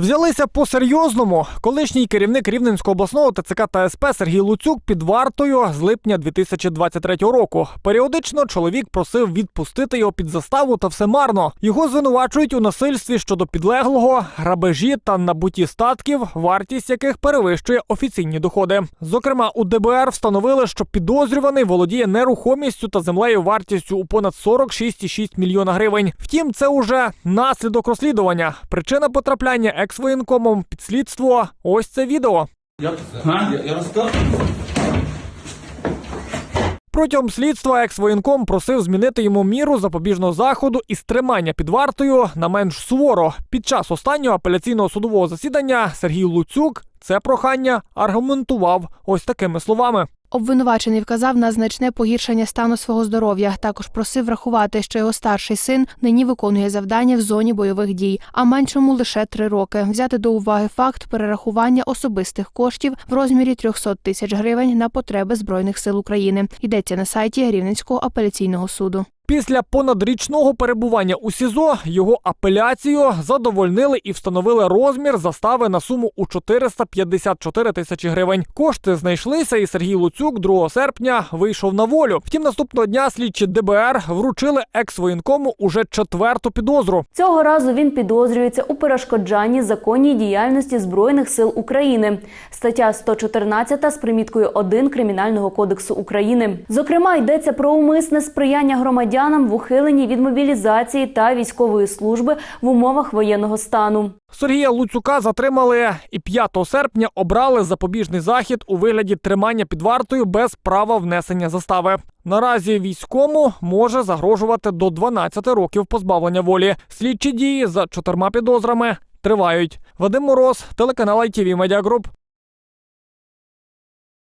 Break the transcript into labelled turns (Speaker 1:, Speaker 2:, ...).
Speaker 1: Взялися по-серйозному. Колишній керівник Рівненського обласного ТЦК та СП Сергій Луцюк під вартою з липня 2023 року. Періодично чоловік просив відпустити його під заставу, та все марно. Його звинувачують у насильстві щодо підлеглого, грабежі та набутті статків, вартість яких перевищує офіційні доходи. Зокрема, у ДБР встановили, що підозрюваний володіє нерухомістю та землею вартістю у понад 46,6 мільйона гривень. Втім, це уже наслідок розслідування. Причина потрапляння екс-воєнкомом під слідство. Ось це відео.
Speaker 2: Я, я розкажу.
Speaker 1: Протягом слідства екс-воєнком просив змінити йому міру запобіжного заходу із тримання під вартою на менш суворо. Під час останнього апеляційного судового засідання Сергій Луцюк це прохання аргументував ось такими словами.
Speaker 3: Обвинувачений вказав на значне погіршення стану свого здоров'я. Також просив врахувати, що його старший син нині виконує завдання в зоні бойових дій, а меншому лише три роки. Взяти до уваги факт перерахування особистих коштів в розмірі 300 тисяч гривень на потреби збройних сил України. Йдеться на сайті Рівненського апеляційного суду.
Speaker 1: Після понадрічного перебування у СІЗО його апеляцію задовольнили і встановили розмір застави на суму у 454 тисячі гривень. Кошти знайшлися, і Сергій Луцюк 2 серпня вийшов на волю. Втім, наступного дня слідчі ДБР вручили екс-воєнкому уже четверту підозру.
Speaker 4: Цього разу він підозрюється у перешкоджанні законній діяльності Збройних сил України. Стаття 114 з приміткою 1 Кримінального кодексу України. Зокрема, йдеться про умисне сприяння громадянам в ухиленні від мобілізації та військової служби в умовах воєнного стану.
Speaker 1: Сергія Луцюка затримали і 5 серпня обрали запобіжний захід у вигляді тримання під вартою без права внесення застави. Наразі війському може загрожувати до 12 років позбавлення волі. Слідчі дії за чотирма підозрами тривають. Вадим Мороз, телеканал ITV Media Group.